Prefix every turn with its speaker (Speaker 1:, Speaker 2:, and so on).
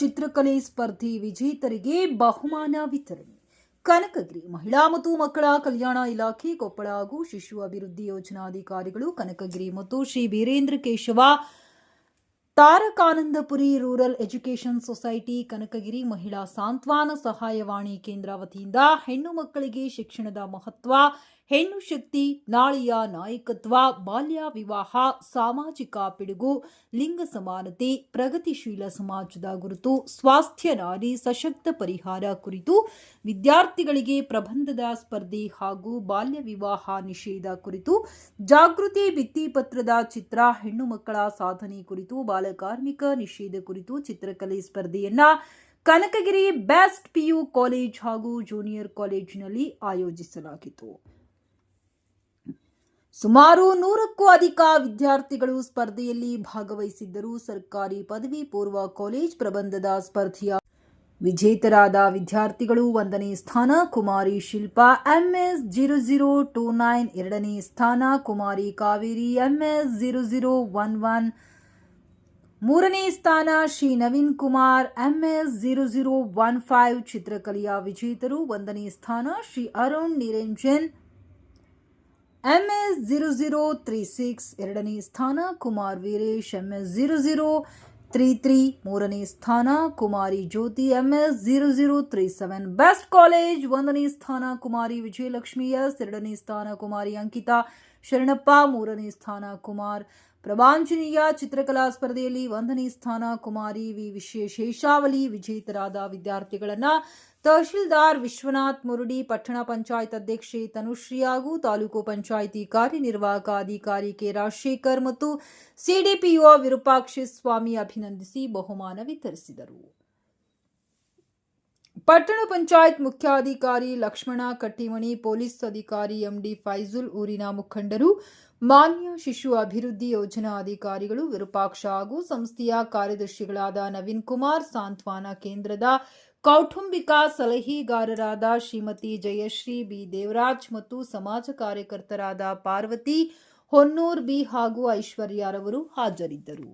Speaker 1: ಚಿತ್ರಕಲೆ ಸ್ಪರ್ಧೆ ವಿಜೇತರಿಗೆ ಬಹುಮಾನ ವಿತರಣೆ. ಕನಕಗಿರಿ ಮಹಿಳಾ ಮತ್ತು ಮಕ್ಕಳ ಕಲ್ಯಾಣ ಇಲಾಖೆ, ಕೊಪ್ಪಳ ಹಾಗೂ ಶಿಶು ಅಭಿವೃದ್ಧಿ ಯೋಜನಾಧಿಕಾರಿಗಳು ಕನಕಗಿರಿ ಮತ್ತು Shri Veerendra Keshava, Tarakanandapuri rural education society, Kanakagiri ಮಹಿಳಾ ಸಾಂತ್ವಾನ ಸಹಾಯವಾಣಿ ಕೇಂದ್ರ ವತಿಯಿಂದ ಹೆಣ್ಣು ಮಕ್ಕಳಿಗೆ ಶಿಕ್ಷಣದ ಮಹತ್ವ ಹೆಣ್ಣು ಶಕ್ತಿ, ನಾಳೆಯ ನಾಯಕತ್ವ, ಬಾಲ್ಯ ವಿವಾಹ, ಸಾಮಾಜಿಕ ಪಿಡುಗು, ಲಿಂಗ ಸಮಾನತೆ, ಪ್ರಗತಿಶೀಲ ಸಮಾಜದ ಗುರುತು, ಸ್ವಾಸ್ಥ್ಯ ನಾರಿ, ಸಶಕ್ತ ಪರಿಹಾರ ಕುರಿತು ವಿದ್ಯಾರ್ಥಿಗಳಿಗೆ ಪ್ರಬಂಧದ ಸ್ಪರ್ಧೆ ಹಾಗೂ ಬಾಲ್ಯ ವಿವಾಹ ನಿಷೇಧ ಕುರಿತು ಜಾಗೃತಿ ಭಿತ್ತಿಪತ್ರದ ಚಿತ್ರ, ಹೆಣ್ಣು ಮಕ್ಕಳ ಸಾಧನೆ ಕುರಿತು ಬಾಲಕಾರ್ಮಿಕ ನಿಷೇಧ ಕುರಿತು ಚಿತ್ರಕಲೆ ಸ್ಪರ್ಧೆಯನ್ನ ಕನಕಗಿರಿ ಬೆಸ್ಟ್ ಪಿಯು ಕಾಲೇಜ್ ಹಾಗೂ ಜೂನಿಯರ್ ಕಾಲೇಜಿನಲ್ಲಿ ಆಯೋಜಿಸಲಾಗಿತ್ತು. ಸುಮಾರು ನೂರಕ್ಕೂ ಅಧಿಕ ವಿದ್ಯಾರ್ಥಿಗಳು ಸ್ಪರ್ಧೆಯಲ್ಲಿ ಭಾಗವಹಿಸಿದ್ದರು. ಸರ್ಕಾರಿ ಪದವಿ ಪೂರ್ವ ಕಾಲೇಜ್ ಪ್ರಬಂಧದ ಸ್ಪರ್ಧೆಯ ವಿಜೇತರಾದ ವಿದ್ಯಾರ್ಥಿಗಳು ಒಂದನೇ ಸ್ಥಾನ, Kumari Shilpa MS zero zero two nine ಎರಡನೇ ಸ್ಥಾನ, Kumari Kaveri MS zero zero one one ಮೂರನೇ ಸ್ಥಾನ, Shri Naveen Kumar MS zero zero one five ಚಿತ್ರಕಲೆಯ ವಿಜೇತರು, ಒಂದನೇ ಸ್ಥಾನ, Shri Arun Niranjan MS zero zero three six ಎರಡನೇ ಸ್ಥಾನ, Kumar Veeresh. MS zero zero three three ಮೂರನೇ ಸ್ಥಾನ, Kumari Jyothi. MS zero zero three seven best college ಒಂದನೇ ಸ್ಥಾನ, ಕುಮಾರಿ ವಿಜಯಲಕ್ಷ್ಮಿ. ಎಸ್ ಎರಡನೇ ಸ್ಥಾನ, ಕುಮಾರಿ ಅಂಕಿತಾ. ಶರಣಪ್ಪ ಮೂರನೇ ಸ್ಥಾನ ಕುಮಾರ್. ಪ್ರಭಾಂಜನೀಯ ಚಿತ್ರಕಲಾ ಸ್ಪರ್ಧೆಯಲ್ಲಿ ಒಂದನೇ ಸ್ಥಾನ ಕುಮಾರಿ ವಿ. ವಿಶೇಷಾವಲಿ ವಿಜೇತರಾದ ವಿದ್ಯಾರ್ಥಿಗಳನ್ನು ತಹಶೀಲ್ದಾರ್ ವಿಶ್ವನಾಥ್ ಮುರುಡಿ, ಪಟ್ಟಣ ಪಂಚಾಯತ್ ಅಧ್ಯಕ್ಷೆ ತನುಶ್ರೀ ಹಾಗೂ ತಾಲೂಕು ಪಂಚಾಯಿತಿ ಕಾರ್ಯನಿರ್ವಾಹಕ ಅಧಿಕಾರಿ ಕೆ. ರಾಜಶೇಖರ್ ಮತ್ತು ಸಿಡಿಪಿಒ ವಿರೂಪಾಕ್ಷ ಸ್ವಾಮಿ ಅಭಿನಂದಿಸಿ ಬಹುಮಾನ ವಿತರಿಸಿದರು. ಪಟ್ಟಣ ಪಂಚಾಯತ್ ಮುಖ್ಯಾಧಿಕಾರಿ ಲಕ್ಷ್ಮಣ ಕಟ್ಟಿಮಣಿ, ಪೊಲೀಸ್ ಅಧಿಕಾರಿ ಎಂಡಿ ಫೈಜುಲ್, ಊರಿನ ಮುಖಂಡರು, ಮಾನ್ಯ ಶಿಶು ಅಭಿವೃದ್ಧಿ ಯೋಜನಾ ಅಧಿಕಾರಿಗಳು, ವಿರೂಪಾಕ್ಷ ಹಾಗೂ ಸಂಸ್ಥೆಯ ಕಾರ್ಯದರ್ಶಿಗಳಾದ ನವೀನ್ ಕುಮಾರ್ ಸಾಂತ್ವಾನ ಕೇಂದ್ರದ ಕೌಟುಂಬಿಕ ಸಲಹೆಗಾರರಾದ ಶ್ರೀಮತಿ ಜಯಶ್ರೀ ಬಿ. ದೇವರಾಜ್ ಮತ್ತು ಸಮಾಜ ಕಾರ್ಯಕರ್ತರಾದ ಪಾರ್ವತಿ ಹೊನ್ನೂರ್ ಬಿ. ಹಾಗೂ ಐಶ್ವರ್ಯರವರು ಹಾಜರಿದ್ದರು.